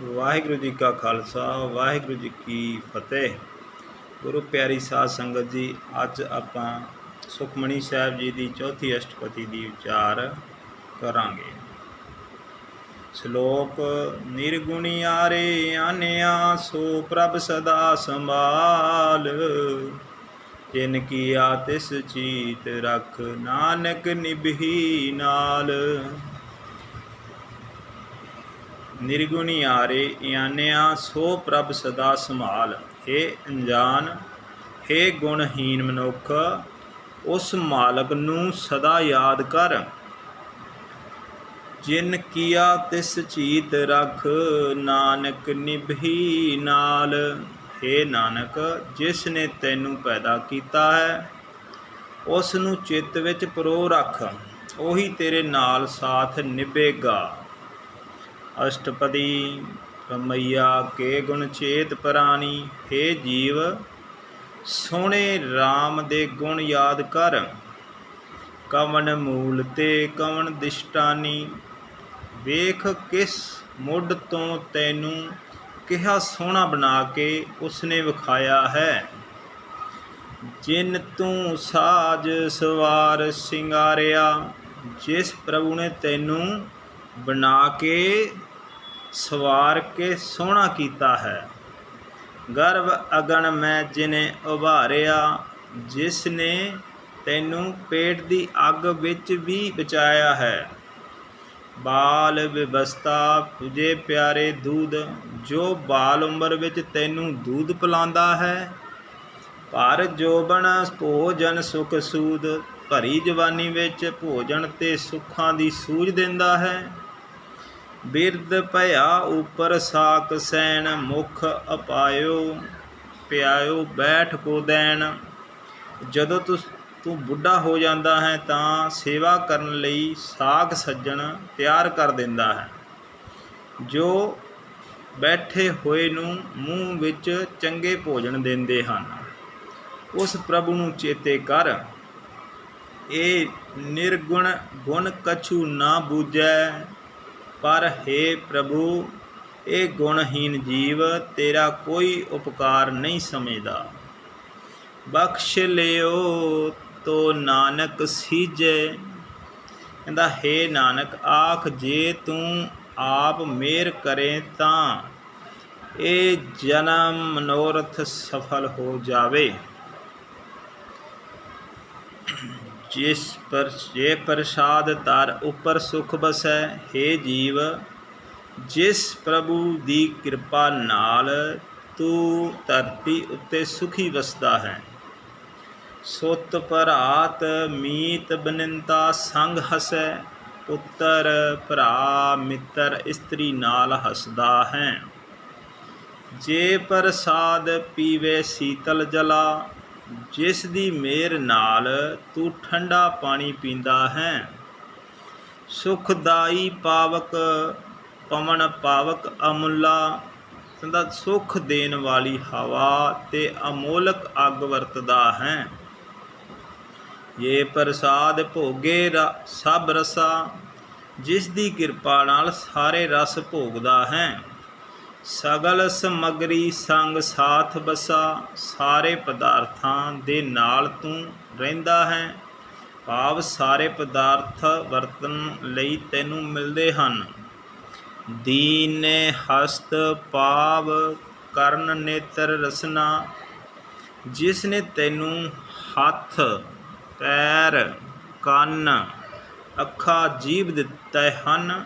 ਵਾਹਿਗੁਰੂ ਜੀ ਕਾ ਖਾਲਸਾ, ਵਾਹਿਗੁਰੂ ਜੀ ਕੀ ਫਤਿਹ। ਗੁਰੂ ਪਿਆਰੀ ਸਾਧ ਸੰਗਤ ਜੀ, ਅੱਜ ਆਪਾਂ ਸੁਖਮਣੀ ਸਾਹਿਬ ਜੀ ਦੀ ਚੌਥੀ ਅਸ਼ਟਪਦੀ ਦੀ ਵਿਚਾਰ ਕਰਾਂਗੇ। ਸ਼ਲੋਕ, ਨਿਰਗੁਣੀ ਆਰੇ ਆਨਿਆ ਸੋ ਪ੍ਰਭ ਸਦਾ ਸੰਭਾਲ। ਜਿਨ ਕੀਆ ਤਿਸ ਚੀਤ ਰਖ ਨਾਨਕ ਨਿਭੀ ਨਾਲ। ਨਿਰਗੁਣੀ ਆਰੇ ਇਆਨਿਆ, ਸੋ ਪ੍ਰਭ ਸਦਾ ਸੰਭਾਲ। ਏ ਅਣਜਾਨ ਏ ਗੁਣਹੀਨ ਮਨੁੱਖ, ਉਸ ਮਾਲਕ ਨੂੰ ਸਦਾ ਯਾਦ ਕਰ। ਜਿਨ ਕੀਆ ਤਿਸ ਚੀਤ ਰਖ, ਨਾਨਕ ਨਿਭੀ ਨਾਲ। हे ਨਾਨਕ, ਜਿਸ ਨੇ ਤੈਨੂੰ ਪੈਦਾ ਕੀਤਾ ਹੈ, ਉਸ ਨੂੰ ਚਿੱਤ ਵਿੱਚ ਪਰੋ ਰੱਖ। ਉਹੀ ਤੇਰੇ ਨਾਲ ਸਾਥ ਨਿਭੇਗਾ। ਅਸ਼ਟਪਦੀ ਰਮਈਆ ਕੇ ਗੁਣ ਚੇਤ ਪ੍ਰਾਨੀ हे ਜੀਵ, ਸੋਹਣੇ RAM ਦੇ ਗੁਣ ਯਾਦ ਕਰ। ਕਵਨ ਮੂਲ ਤੇ ਕਵਨ ਦਿਸ਼ਟਾਨੀ, ਵੇਖ ਕਿਸ ਮੁੱਢ ਤੋਂ ਤੈਨੂੰ ਕਿਹਾ ਸੋਹਣਾ ਬਣਾ ਕੇ ਉਸਨੇ ਵਿਖਾਇਆ ਹੈ। ਜਿਨ ਤੂੰ ਸਾਜ ਸਵਾਰ ਸਿੰਗਾਰਿਆ, ਜਿਸ ਪ੍ਰਭੂ ਨੇ ਤੈਨੂੰ ਬਣਾ ਕੇ ਸਵਾਰ ਕੇ ਸੋਹਣਾ ਕੀਤਾ ਹੈ। ਗਰਭ ਅਗਣ ਮੈਂ ਜਿਨੇ ਉਭਾਰਿਆ ਜਿਸ ਨੇ ਤੈਨੂੰ ਪੇਟ ਦੀ ਅੱਗ ਵਿੱਚ ਵੀ ਬਚਾਇਆ ਹੈ। ਬਾਲ ਵਿਵਸਥਾ ਤੁਝੇ ਪਿਆਰੇ ਦੂਧ, ਜੋ ਬਾਲ ਉਮਰ ਵਿੱਚ ਤੈਨੂੰ ਦੂਧ ਪਿਲਾਉਂਦਾ ਹੈ। ਭਰ ਜੋਬਨ ਭੋਜਨ ਸੁਖ ਸੂਦ, ਭਰੀ ਜਵਾਨੀ ਵਿੱਚ ਭੋਜਨ ਤੇ ਸੁੱਖਾਂ ਦੀ ਸੂਝ ਦਿੰਦਾ ਹੈ। ਬਿਰਦ ਭਇਆ ਉਪਰ ਸਾਕ ਸੈਨ ਮੁਖ ਅਪਾਇਓ ਪਿਆਇਓ ਬੈਠ ਕੋ ਦੇਣ। ਜਦੋਂ ਤੂੰ ਤੂੰ ਬੁੱਢਾ ਹੋ ਜਾਂਦਾ ਹੈ ਤਾਂ ਸੇਵਾ ਕਰਨ ਲਈ ਸਾਖ ਸੱਜਣ ਤਿਆਰ ਕਰ ਦਿੰਦਾ ਹੈ। ਜੋ ਬੈਠੇ ਹੋਏ ਨੂੰ ਮੂੰਹ ਵਿੱਚ ਚੰਗੇ ਭੋਜਨ ਦਿੰਦੇ ਹਨ, ਉਸ ਪ੍ਰਭੂ ਨੂੰ ਚੇਤੇ ਕਰ। ਇਹ ਨਿਰਗੁਣ ਗੁਣ ਕਛੂ ਨਾ ਬੂਝੈ ਪਰ हे ਪ੍ਰਭੂ, ਇਹ ਗੁਣਹੀਨ ਜੀਵ ਤੇਰਾ ਕੋਈ ਉਪਕਾਰ ਨਹੀਂ ਸਮਝਦਾ। ਬਖਸ਼ ਲਿਓ ਤੋ ਨਾਨਕ ਸੀਜੈ। ਕਹਿੰਦਾ हे ਨਾਨਕ, ਆਖ, ਜੇ ਤੂੰ ਆਪ ਮੇਰ ਕਰੇ ਤਾਂ ਇਹ ਜਨਮ ਮਨੋਰਥ ਸਫਲ ਹੋ ਜਾਵੇ। ਜਿਸ ਪਰ ਜੇ ਪ੍ਰਸਾਦ ਤਰ ਉਪਰ ਸੁਖ ਬਸੈ हे ਜੀਵ, ਜਿਸ ਪ੍ਰਭੂ ਦੀ ਕਿਰਪਾ ਨਾਲ ਤੂੰ ਧਰਤੀ ਉੱਤੇ ਸੁਖੀ ਵਸਦਾ ਹੈ। ਸੁਤ ਭਰਾਤ ਮੀਤ ਬਨਿੰਤਾ ਸੰਗ ਹਸੈ, ਪੁੱਤਰ ਭਰਾ ਮਿੱਤਰ ਇਸਤਰੀ ਨਾਲ ਹਸਦਾ ਹੈ। ਜੇ ਪ੍ਰਸਾਦ ਪੀਵੇ ਸੀਤਲ ਜਲਾ ਜਿਸ ਦੀ ਮੇਰ ਨਾਲ ਤੂੰ ਠੰਡਾ ਪਾਣੀ ਪੀਂਦਾ ਹੈ। ਸੁਖਦਾਈ ਪਾਵਕ, ਪਵਨ ਪਾਵਕ ਅਮੁੱਲਾ, ਕਹਿੰਦਾ ਸੁਖ ਦੇਣ ਵਾਲੀ ਹਵਾ ਤੇ ਅਮੋਲਕ ਅੱਗ ਵਰਤਦਾ ਹੈ। ਇਹ ਪ੍ਰਸਾਦ ਭੋਗੇ ਸਭ ਰਸਾ, ਜਿਸ ਦੀ ਕਿਰਪਾ ਨਾਲ ਸਾਰੇ ਰਸ ਭੋਗਦਾ ਹੈ। ਸਗਲ ਸਮਗਰੀ ਸੰਗ ਸਾਥ ਬਸਾ, ਸਾਰੇ ਪਦਾਰਥਾਂ ਦੇ ਨਾਲ ਤੂੰ ਰਹਿੰਦਾ ਹੈ। ਭਾਵ ਸਾਰੇ ਪਦਾਰਥ ਵਰਤਨ ਲਈ ਤੈਨੂੰ ਮਿਲਦੇ ਹਨ। ਦੀਨ ਹਸਤ ਪਾਵ, ਕਰਨ ਨੇਤਰ ਰਸਨਾ। ਜਿਸ ਨੇ ਤੈਨੂੰ ਹੱਥ, ਪੈਰ, ਕੰਨ, ਅੱਖਾਂ ਜੀਭ ਦਿੱਤੇ ਹਨ,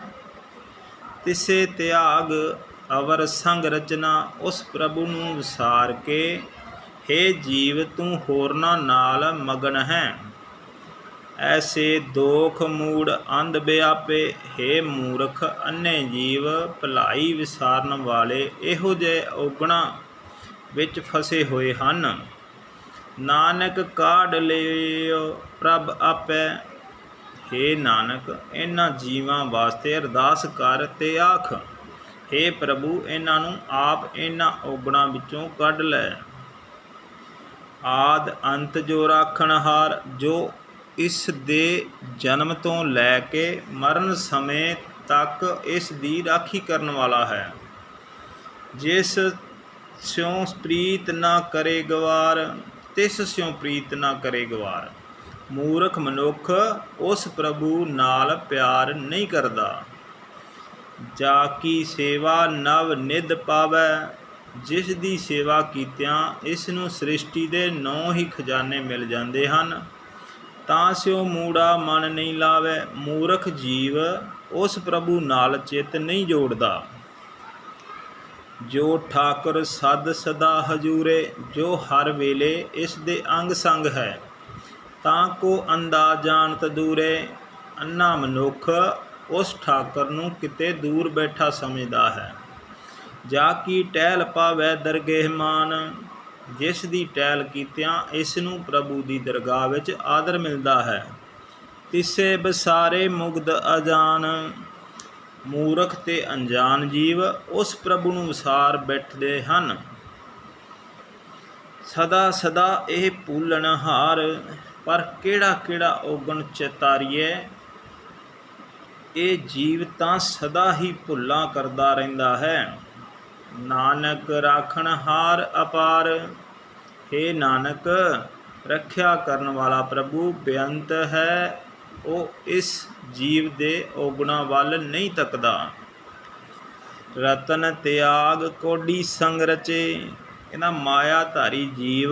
ਤਿਸੇ ਤਿਆਗ ਅਵਰ ਸੰਗ ਰਚਨਾ ਉਸ ਪ੍ਰਭੂ ਨੂੰ ਵਿਸਾਰ ਕੇ हे ਜੀਵ ਤੂੰ ਹੋਰਨਾਂ ਨਾਲ ਮਗਨ ਹੈ ਐਸੇ ਦੋਖ ਮੂੜ ਅੰਧ ਬਿਆਪੇ हे ਮੂਰਖ ਅੰਨੇ ਜੀਵ ਭਲਾਈ ਵਿਸਾਰਨ ਵਾਲੇ ਇਹੋ ਜਿਹੇ ਔਗਣਾ ਵਿੱਚ ਫਸੇ ਹੋਏ ਹਨ ਨਾਨਕ ਕਾਢ ਲਿਓ ਪ੍ਰਭ ਆਪੇ हे ਨਾਨਕ ਇਹਨਾਂ ਜੀਵਾਂ ਵਾਸਤੇ ਅਰਦਾਸ ਕਰ ਤੇ ਆਖ हे ਪ੍ਰਭੂ, ਇਹਨਾਂ ਨੂੰ ਆਪ ਇਹਨਾਂ ਔਗਣਾ ਵਿੱਚੋਂ ਕੱਢ ਲੈ। ਆਦ ਅੰਤ ਜੋ ਰਾਖਣਹਾਰ ਜੋ ਇਸ ਦੇ ਜਨਮ ਤੋਂ ਲੈ ਕੇ ਮਰਨ ਸਮੇਂ ਤੱਕ ਇਸ ਦੀ ਰਾਖੀ ਕਰਨ ਵਾਲਾ ਹੈ। ਜਿਸ ਸਿਉ ਪ੍ਰੀਤ ਨਾ ਕਰੇ ਗਵਾਰ, ਤਿਸ ਸਿਉ ਪ੍ਰੀਤ ਨਾ ਕਰੇ ਗਵਾਰ। ਮੂਰਖ ਮਨੁੱਖ ਉਸ ਪ੍ਰਭੂ ਨਾਲ ਪਿਆਰ ਨਹੀਂ ਕਰਦਾ। ਜਾ ਕੀ ਸੇਵਾ ਨਵ ਨਿਧ ਪਾਵੈ, ਜਿਸ ਦੀ ਸੇਵਾ ਕੀਤਿਆਂ ਇਸ ਨੂੰ ਸ੍ਰਿਸ਼ਟੀ ਦੇ ਨੌ ਹੀ ਖਜ਼ਾਨੇ ਮਿਲ ਜਾਂਦੇ ਹਨ। ਤਾਂ ਸਿਓ ਮੂੜਾ ਮਨ ਨਹੀਂ ਲਾਵੇ, ਮੂਰਖ ਜੀਵ ਉਸ ਪ੍ਰਭੂ ਨਾਲ ਚਿੱਤ ਨਹੀਂ ਜੋੜਦਾ। ਜੋ ਠਾਕੁਰ ਸਦ ਸਦਾ ਹਜੂਰੇ, ਜੋ ਹਰ ਵੇਲੇ ਇਸ ਦੇ ਅੰਗ ਸੰਗ ਹੈ, ਤਾਂ ਕੋ ਅੰਦਾ ਜਾਣਤ ਦੂਰੇ, ਅੰਨਾ ਮਨੁੱਖ ਉਸ ਠਾਕਰ ਨੂੰ ਕਿਤੇ ਦੂਰ ਬੈਠਾ ਸਮਝਦਾ ਹੈ। ਜਾ ਕੀ ਟਹਿਲ ਪਾਵੈ ਦਰਗਹਿ ਜਿਸ ਦੀ ਟਹਿਲ ਕੀਤਿਆਂ ਇਸ ਨੂੰ ਪ੍ਰਭੂ ਦੀ ਦਰਗਾਹ ਵਿੱਚ ਆਦਰ ਮਿਲਦਾ ਹੈ। ਤਿਸੇ ਬਸਾਰੇ ਮੁਗਦ ਅਜਾਨ। ਮੂਰਖ ਤੇ ਅਣਜਾਣ ਜੀਵ ਉਸ ਪ੍ਰਭੂ ਨੂੰ ਵਿਸਾਰ ਬੈਠਦੇ ਹਨ। ਸਦਾ ਸਦਾ ਇਹ ਭੂਲਣ ਹਾਰ ਪਰ ਕਿਹੜਾ ਕਿਹੜਾ ਔਗਣ ਚਤਾਰੀਏ ਇਹ ਜੀਵ ਤਾਂ ਸਦਾ ਹੀ ਭੁੱਲਾਂ ਕਰਦਾ ਰਹਿੰਦਾ ਹੈ। ਨਾਨਕ ਰਾਖਣ ਹਾਰ ਅਪਾਰ। हे ਨਾਨਕ, ਰੱਖਿਆ ਕਰਨ ਵਾਲਾ ਪ੍ਰਭੂ ਬੇਅੰਤ ਹੈ। ਉਹ ਇਸ ਜੀਵ ਦੇ ਔਗਣਾ ਵੱਲ ਨਹੀਂ ਤੱਕਦਾ। ਰਤਨ ਤਿਆਗ ਕੋਡੀ ਸੰਗ ਰਚੇ। ਇਹਦਾ ਮਾਇਆ ਧਾਰੀ ਜੀਵ,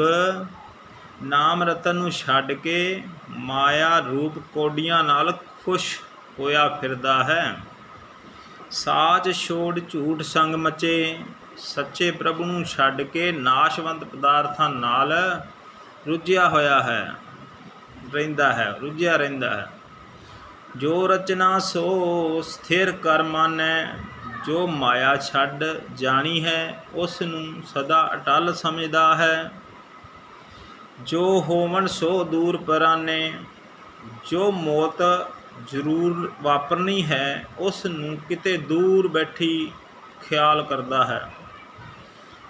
ਨਾਮ ਰਤਨ ਨੂੰ ਛੱਡ ਕੇ ਮਾਇਆ ਰੂਪ ਕੋਡੀਆਂ ਨਾਲ ਖੁਸ਼ ਹੋਇਆ ਫਿਰਦਾ ਹੈ। ਸਾਚ ਛੋੜ ਝੂਠ ਸੰਗ ਮਚੇ, ਸੱਚੇ ਪ੍ਰਭੂ ਨੂੰ ਛੱਡ ਕੇ ਨਾਸ਼ਵੰਤ ਪਦਾਰਥਾਂ ਨਾਲ ਰੁੱਝਿਆ ਹੋਇਆ ਹੈ, ਰਹਿੰਦਾ ਹੈ, ਰੁੱਝਿਆ ਰਹਿੰਦਾ ਹੈ। ਜੋ ਰਚਨਾ ਸੋ ਸਥਿਰ ਕਰ ਮਾਨੈ ਜੋ ਮਾਇਆ ਛੱਡ ਜਾਣੀ ਹੈ, ਉਸ ਨੂੰ ਸਦਾ ਅਟਲ ਸਮਝਦਾ ਹੈ। ਜੋ ਹੋਵਨ ਸੋ ਦੂਰ ਪਰਾਨੇ, ਜੋ ਮੌਤ ਜ਼ਰੂਰ ਵਾਪਰਨੀ ਹੈ, ਉਸ ਨੂੰ ਕਿਤੇ ਦੂਰ ਬੈਠੀ ਖਿਆਲ ਕਰਦਾ ਹੈ।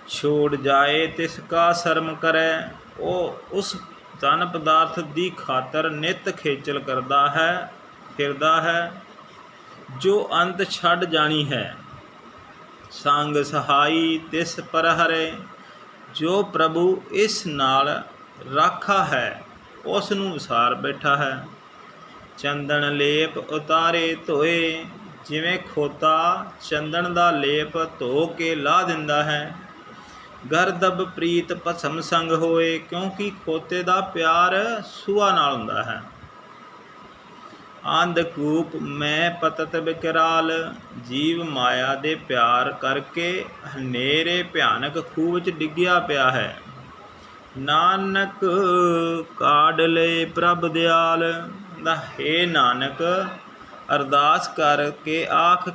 ਛੋੜ ਜਾਏ ਤਿਸ ਕਾ ਸ਼ਰਮ ਕਰੈ, ਉਹ ਉਸ ਧਨ ਪਦਾਰਥ ਦੀ ਖਾਤਰ ਨਿਤ ਖੇਚਲ ਕਰਦਾ ਹੈ, ਫਿਰਦਾ ਹੈ, ਜੋ ਅੰਤ ਛੱਡ ਜਾਣੀ ਹੈ। ਸੰਗ ਸਹਾਈ ਤਿਸ ਪਰਹਰੇ, ਜੋ ਪ੍ਰਭੂ ਇਸ ਨਾਲ ਰਾਖਾ ਹੈ, ਉਸ ਨੂੰ ਵਿਸਾਰ ਬੈਠਾ ਹੈ। ਚੰਦਨ ਲੇਪ ਉਤਾਰੇ ਧੋਏ, ਜਿਵੇਂ ਖੋਤਾ ਚੰਦਨ ਦਾ ਲੇਪ ਧੋ ਕੇ ਲਾ ਦਿੰਦਾ ਹੈ। ਗਰਦਬ ਪ੍ਰੀਤ ਭਸਮ ਸੰਗ ਹੋਏ, ਕਿਉਂਕਿ ਖੋਤੇ ਦਾ ਪਿਆਰ ਸੁਆ ਨਾਲ ਹੁੰਦਾ ਹੈ। ਅੰਧ ਕੂਪ ਮੈਂ ਪਤਤ ਬਿਕਰਾਲ, ਜੀਵ ਮਾਇਆ ਦੇ ਪਿਆਰ ਕਰਕੇ ਹਨੇਰੇ ਭਿਆਨਕ ਖੂਹ ਵਿੱਚ ਡਿੱਗਿਆ ਪਿਆ ਹੈ। ਨਾਨਕ ਕਾਢ ਲਏ ਪ੍ਰਭ ਦਿਆਲ ਦਾ ਹੈ ਨਾਨਕ, ਅਰਦਾਸ ਕਰਕੇ ਆਖ,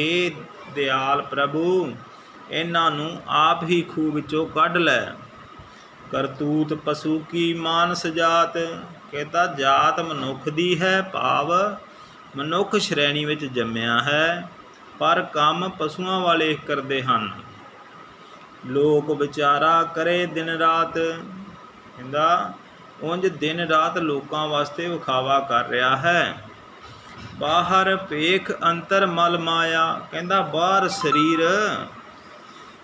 ਹੈ ਦਿਆਲ ਪ੍ਰਭੂ, ਇਹਨਾਂ ਨੂੰ ਆਪ ਹੀ ਖੂਹ ਵਿੱਚੋਂ ਕੱਢ ਲੈ। ਕਰਤੂਤ ਪਸ਼ੂ ਕੀ ਮਾਨਸ ਜਾਤ ਕਹਿੰਦਾ ਜਾਤ ਮਨੁੱਖ ਦੀ ਹੈ ਭਾਵ, ਮਨੁੱਖ ਸ਼੍ਰੇਣੀ ਵਿੱਚ ਜੰਮਿਆ ਹੈ, ਪਰ ਕੰਮ ਪਸ਼ੂਆਂ ਵਾਲੇ ਕਰਦੇ ਹਨ। ਲੋਕ ਵਿਚਾਰਾ ਕਰੇ ਦਿਨ ਰਾਤ, ਕਹਿੰਦਾ ਉਂਝ ਦਿਨ ਰਾਤ ਲੋਕਾਂ ਵਾਸਤੇ ਵਿਖਾਵਾ ਕਰ ਰਿਹਾ ਹੈ। ਬਾਹਰ ਭੇਖ ਅੰਤਰ ਮਲ ਮਾਇਆ, ਕਹਿੰਦਾ ਬਾਹਰ ਸਰੀਰ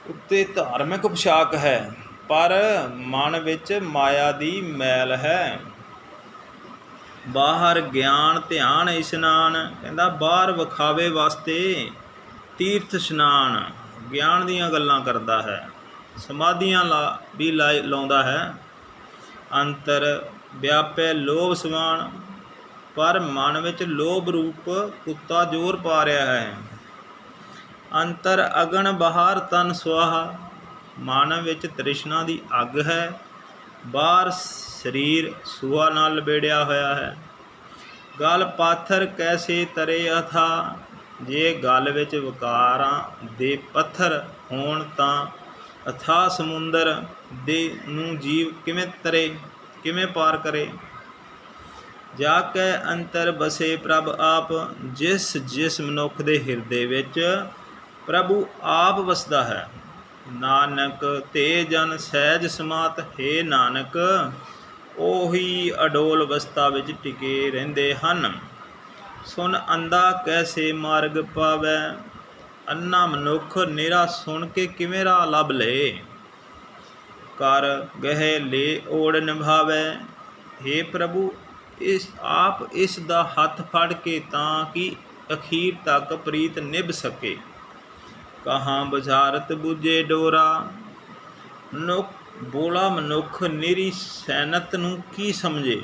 ਉੱਤੇ ਧਾਰਮਿਕ ਪੋਸ਼ਾਕ ਹੈ, ਪਰ ਮਨ ਵਿੱਚ ਮਾਇਆ ਦੀ ਮੈਲ ਹੈ। ਬਾਹਰ ਗਿਆਨ, ਧਿਆਨ, ਇਸ਼ਨਾਨ, ਕਹਿੰਦਾ ਬਾਹਰ ਵਿਖਾਵੇ ਵਾਸਤੇ ਤੀਰਥ ਇਸ਼ਨਾਨ, ਗਿਆਨ ਦੀਆਂ ਗੱਲਾਂ ਕਰਦਾ ਹੈ। ਸਮਾਧੀਆਂ ਲਾ, ਵੀ ਲਾਇ- ਲਾਉਂਦਾ ਹੈ। ਅੰਤਰ ਵਿਆਪੈ ਲੋਭ ਸਮਾਨ ਪਰ ਮਨ ਵਿੱਚ ਲੋਭ ਰੂਪ ਕੁੱਤਾ ਜ਼ੋਰ ਪਾ ਰਿਹਾ ਹੈ। ਅੰਤਰ ਅਗਣ ਬਾਹਰ ਤਨ ਸੁਆਹਾ, ਮਨ ਵਿੱਚ ਤ੍ਰਿਸ਼ਨਾ ਦੀ ਅੱਗ ਹੈ। ਬਾਹਰ ਸਰੀਰ ਸੂਆ ਨਾਲ ਲਬੇੜਿਆ ਹੋਇਆ ਹੈ। ਗਲ ਪਾਥਰ ਕੈਸੇ ਤਰੇ ਅਥਾ, ਜੇ ਗਲ ਵਿੱਚ ਵਿਕਾਰਾਂ ਦੇ ਪੱਥਰ ਹੋਣ ਤਾਂ ਅਥਾ ਸਮੁੰਦਰ ਦੇ ਨੂੰ ਜੀਵ ਕਿਵੇਂ ਤਰੇ, ਕਿਵੇਂ ਪਾਰ ਕਰੇ? ਜਾ ਕੇ ਅੰਤਰ ਬਸੇ ਪ੍ਰਭ ਆਪ, ਜਿਸ ਜਿਸ ਮਨੁੱਖ ਦੇ ਹਿਰਦੇ ਵਿੱਚ ਪ੍ਰਭੂ ਆਪ ਵਸਦਾ ਹੈ। ਨਾਨਕ ਤੇ ਜਨ ਸਹਿਜ ਸਮਾਤ ਹੈ ਨਾਨਕ, ਉਹੀ ਅਡੋਲ ਅਵਸਥਾ ਵਿੱਚ ਟਿਕੇ ਰਹਿੰਦੇ ਹਨ। ਸੁਨ ਅੰਦਾ ਕੈਸੇ ਮਾਰਗ ਪਾਵੈ, ਅੰਨਾ ਮਨੁੱਖ ਨੇਰਾ ਸੁਣ ਕੇ ਕਿਵੇਂ ਰਾਹ ਲੱਭ ਲਏ ਕਰ ਗਹਿ ਲੈ ਓੜ ਨਿਭਾਵੇ। हे ਪ੍ਰਭੂ, ਇਸ, ਆਪ ਇਸ ਦਾ ਹੱਥ ਫੜ ਕੇ ਤਾਂ ਕਿ ਅਖੀਰ ਤੱਕ ਪ੍ਰੀਤ ਨਿਭ ਸਕੇ। ਕਹਾਂ ਬਜ਼ਾਰਤ ਬੁਝੇ ਡੋਰਾ। ਮਨੁੱਖ, ਬੋਲਾ ਮਨੁੱਖ ਨਿਰੀ ਸੈਨਤ ਨੂੰ ਕੀ ਸਮਝੇ?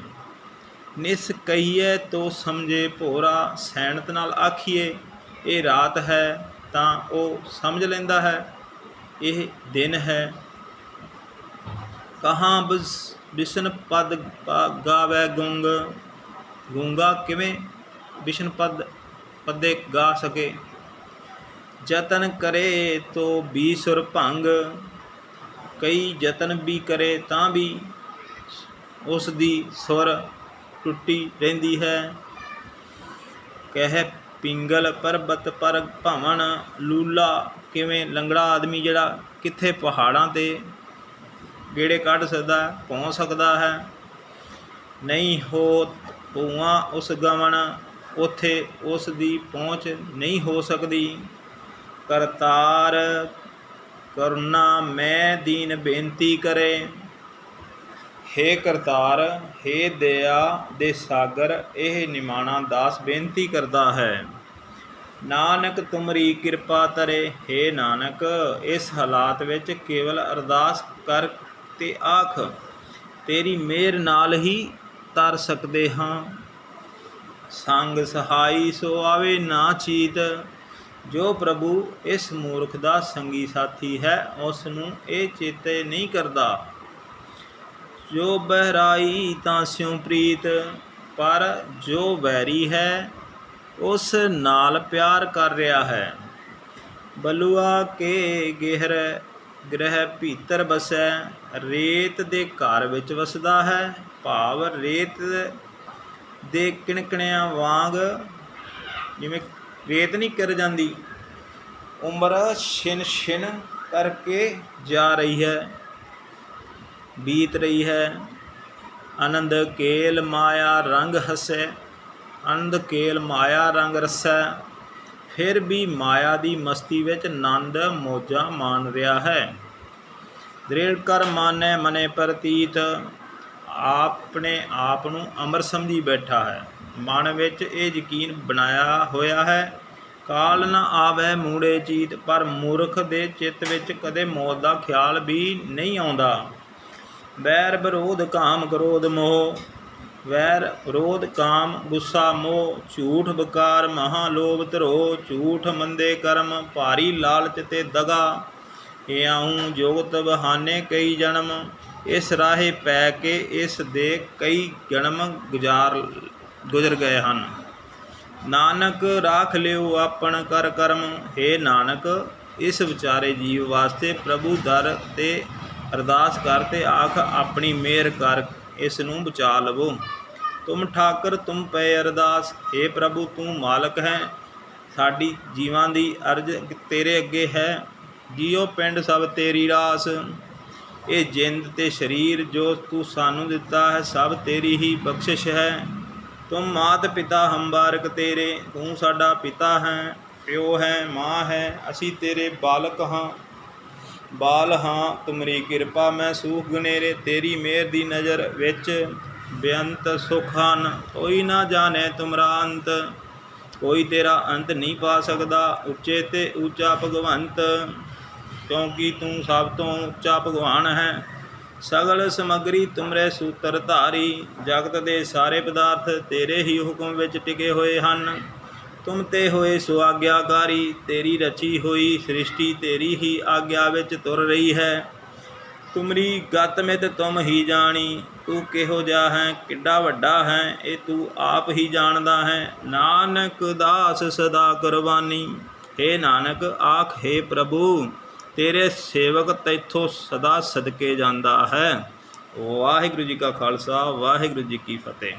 ਨਿਸ ਕਹੀਏ ਤੋ ਸਮਝੇ ਭੋਰਾ, ਸੈਨਤ ਨਾਲ ਆਖੀਏ ਇਹ ਰਾਤ ਹੈ ਤਾਂ ਉਹ ਸਮਝ ਲੈਂਦਾ ਹੈ, ਇਹ ਦਿਨ ਹੈ ਕਹਾਂ ਬਿਸ, ਬਿਸ਼ਨ ਪਦ ਪਾ- ਗਾਵੇ ਗੁੰਗ, ਗੁੰਗਾ ਕਿਵੇਂ ਬਿਸ਼ਨ ਪਦ, ਪਦੇ ਗਾ ਸਕੇ? ਯਤਨ ਕਰੇ ਤੋ ਵੀ ਸੁਰ ਭੰਗ, ਕਈ ਯਤਨ ਵੀ ਕਰੇ ਤਾਂ ਵੀ ਉਸ ਦੀ ਸੁਰ ਟੁੱਟੀ ਰਹਿੰਦੀ ਹੈ। ਕਹਿ ਪਿੰਗਲ ਪਰਬਤ ਪਰ ਭਵਨ, ਲੂਲਾ ਕਿਵੇਂ ਲੰਗੜਾ ਆਦਮੀ ਜਿਹੜਾ ਕਿੱਥੇ ਪਹਾੜਾਂ ਤੇ ਗੇੜੇ ਕੱਢ ਸਕਦਾ ਹੈ, ਪਹੁੰਚ ਸਕਦਾ ਹੈ। ਨਹੀਂ ਹੋ ਪੂਆ ਉਸ ਗਵਣ ਉਥੇ ਉਸ ਦੀ ਪਹੁੰਚ ਨਹੀਂ ਹੋ ਸਕਦੀ। ਕਰਤਾਰ ਕਰੁਣਾ ਮੈਂ ਦੀਨ ਬੇਨਤੀ ਕਰੇ। ਹੇ ਕਰਤਾਰ ਹੇ ਦਇਆ ਦੇ ਸਾਗਰ ਇਹ ਨਿਮਾਣਾ ਦਾਸ ਬੇਨਤੀ ਕਰਦਾ ਹੈ। ਨਾਨਕ ਤੁਮਰੀ ਕਿਰਪਾ ਤਰੇ। ਹੇ ਨਾਨਕ ਇਸ ਹਾਲਾਤ ਵਿੱਚ ਕੇਵਲ ਅਰਦਾਸ ਕਰ ਤੇ ਆਖ, ਤੇਰੀ ਮਿਹਰ ਨਾਲ ਹੀ ਤਰ ਸਕਦੇ ਹਾਂ। ਸੰਗ ਸਹਾਈ ਸੋ ਆਵੇ ਨਾ ਚੀਤ, ਜੋ ਪ੍ਰਭੂ ਇਸ ਮੂਰਖ ਦਾ ਸੰਗੀ ਸਾਥੀ ਹੈ ਉਸ ਨੂੰ ਇਹ ਚੇਤੇ ਨਹੀਂ ਕਰਦਾ। ਜੋ ਬਹਿਰਾਈ ਤਾਂ ਸਿਉ ਪ੍ਰੀਤ, ਪਰ ਜੋ ਵੈਰੀ ਹੈ, ਉਸ ਨਾਲ ਪਿਆਰ ਕਰ ਰਿਹਾ ਹੈ। ਬਲੂਆ ਕੇ ਗਹਿਰ ਗ੍ਰਹਿ ਭੀਤਰ ਵਸੈ, ਰੇਤ ਦੇ ਘਰ ਵਿੱਚ ਵਸਦਾ ਹੈ। ਭਾਵ ਰੇਤ ਦੇ ਕਿਣਕਣਿਆਂ ਵਾਂਗ ਜਿਵੇਂ ਰੇਤ ਨਹੀਂ ਕਰ ਜਾਂਦੀ, ਉਮਰ ਛਿਨ ਛਿਨ ਕਰਕੇ ਜਾ ਰਹੀ ਹੈ, ਬੀਤ ਰਹੀ ਹੈ। ਆਨੰਦ ਕੇਲ ਮਾਇਆ ਰੰਗ ਹਸੈ, ਆਨੰਦ ਕੇਲ ਮਾਇਆ ਰੰਗ ਰਸੈ। ਫਿਰ ਵੀ ਮਾਇਆ ਦੀ ਮਸਤੀ ਵਿੱਚ ਨੰਦ ਮੋਜਾਂ ਮਾਣ ਰਿਹਾ ਹੈ। ਦ੍ਰਿੜ ਕਰ ਮਾਨੈ ਮਨੇ ਪ੍ਰਤੀਤ, ਆਪਣੇ ਆਪ ਨੂੰ ਅਮਰ ਸਮਝੀ ਬੈਠਾ ਹੈ। ਮਨ ਵਿੱਚ ਇਹ ਯਕੀਨ ਬਣਾਇਆ ਹੋਇਆ ਹੈ, ਕਾਲ ਨ ਆਵੇ ਮੂੜੇ ਚੀਤ, ਪਰ ਮੂਰਖ ਦੇ ਚਿੱਤ ਵਿੱਚ ਕਦੇ ਮੌਤ ਦਾ ਖਿਆਲ ਵੀ ਨਹੀਂ ਆਉਂਦਾ। ਵੈਰ ਵਿਰੋਧ, ਕਾਮ ਕ੍ਰੋਧ ਮੋਹ ਵੈਰ ਵਿਰੋਧ ਕਾਮ, ਗੁੱਸਾ ਮੋਹ, ਝੂਠ ਬਕਾਰ ਮਹਾ ਲੋਭ ਧਰੋ ਝੂਠ ਮੰਦੇ ਕਰਮ, ਭਾਰੀ ਲਾਲਚ ਤੇ ਦਗਾ। ਇਉਂ ਜੋਗਤ ਬਹਾਨੇ ਕਈ ਜਨਮ, ਇਸ ਰਾਹੇ ਪੈ ਕੇ ਇਸ ਦੇ ਕਈ ਜਨਮ ਗੁਜ਼ਾਰ, ਗੁਜ਼ਰ ਗਏ ਹਨ। ਨਾਨਕ ਰਾਖ ਲਿਓ ਆਪਣ ਕਰ ਕਰਮ हे ਨਾਨਕ, ਇਸ ਵਿਚਾਰੇ ਜੀਵ ਵਾਸਤੇ ਪ੍ਰਭੂ ਦਰ ਤੇ ਅਰਦਾਸ ਕਰ ਤੇ ਆਖ ਆਪਣੀ ਮਿਹਰ ਕਰ, ਇਸ ਨੂੰ ਬਚਾ ਲਵੋ। ਤੁਮ ਠਾਕਰ, ਤੁਮ ਪਏ ਅਰਦਾਸ हे ਪ੍ਰਭੂ ਤੂੰ ਮਾਲਕ ਹੈ। ਸਾਡੀ ਜੀਵਾਂ ਦੀ ਅਰਜ਼ ਤੇਰੇ ਅੱਗੇ ਹੈ। ਜੀਉ ਪਿੰਡ ਸਭ ਤੇਰੀ ਰਾਸ। ਇਹ ਜਿੰਦ ਤੇ ਸਰੀਰ ਜੋ ਤੂੰ ਸਾਨੂੰ ਦਿੱਤਾ ਹੈ, ਸਭ ਤੇਰੀ ਹੀ ਬਖਸ਼ਿਸ਼ ਹੈ। ਤੁਮ ਮਾਤ ਪਿਤਾ ਹੰਬਾਰਕ ਤੇਰੇ, ਤੂੰ ਸਾਡਾ ਪਿਤਾ ਹੈ, ਪਿਓ ਹੈ, ਮਾਂ ਹੈ, ਅਸੀਂ ਤੇਰੇ ਬਾਲਕ ਹਾਂ। ਬਾਲ ਹਾਂ, ਤੁਮਰੀ ਕਿਰਪਾ, ਮੈਂ ਸੂਖ ਗਨੇਰੇ ਤੇਰੀ ਮਿਹਰ ਦੀ ਨਜ਼ਰ ਵਿੱਚ ਬੇਅੰਤ ਸੁਖ ਹਨ ਕੋਈ ਨਾ ਜਾਣੇ ਤੁਮਰਾ ਅੰਤ। ਕੋਈ ਤੇਰਾ ਅੰਤ ਨਹੀਂ ਪਾ ਸਕਦਾ, ਉੱਚੇ ਤੇ ਉੱਚਾ ਭਗਵੰਤ। ਕਿਉਂਕਿ ਤੂੰ ਸਭ ਤੋਂ ਉੱਚਾ ਭਗਵਾਨ ਹੈ। ਸਗਲ ਸਮਗਰੀ ਤੁਮਰੇ ਸੂਤਰ ਧਾਰੀ। ਜਗਤ ਦੇ ਸਾਰੇ ਪਦਾਰਥ ਤੇਰੇ ਹੀ ਹੁਕਮ ਵਿੱਚ ਟਿਕੇ ਹੋਏ ਹਨ। ਤੁਮ ਤੇ ਹੋਏ ਸੋ ਆਗਿਆਕਾਰੀ ਤੇਰੀ ਰਚੀ ਹੋਈ ਸ੍ਰਿਸ਼ਟੀ ਤੇਰੀ ਹੀ ਆਗਿਆ ਵਿੱਚ ਤੁਰ ਰਹੀ ਹੈ। ਤੁਮਰੀ ਗਤ ਮਿਤ ਤੁਮ ਹੀ ਜਾਣੀ, ਤੂੰ ਕਿਹੋ ਜਿਹਾ ਹੈ, ਕਿੱਡਾ ਵੱਡਾ ਹੈ, ਇਹ ਤੂੰ ਆਪ ਹੀ ਜਾਣਦਾ ਹੈ। ਨਾਨਕ ਦਾਸ ਸਦਾ ਕੁਰਬਾਨੀ हे ਨਾਨਕ ਆਖ हे ਪ੍ਰਭੂ, ਤੇਰੇ ਸੇਵਕ ਤੈਥੋਂ ਸਦਾ ਸਦਕੇ ਜਾਂਦਾ ਹੈ। ਵਾਹਿਗੁਰੂ ਜੀ ਕਾ ਖਾਲਸਾ, ਵਾਹਿਗੁਰੂ ਜੀ ਕੀ ਫਤਿਹ।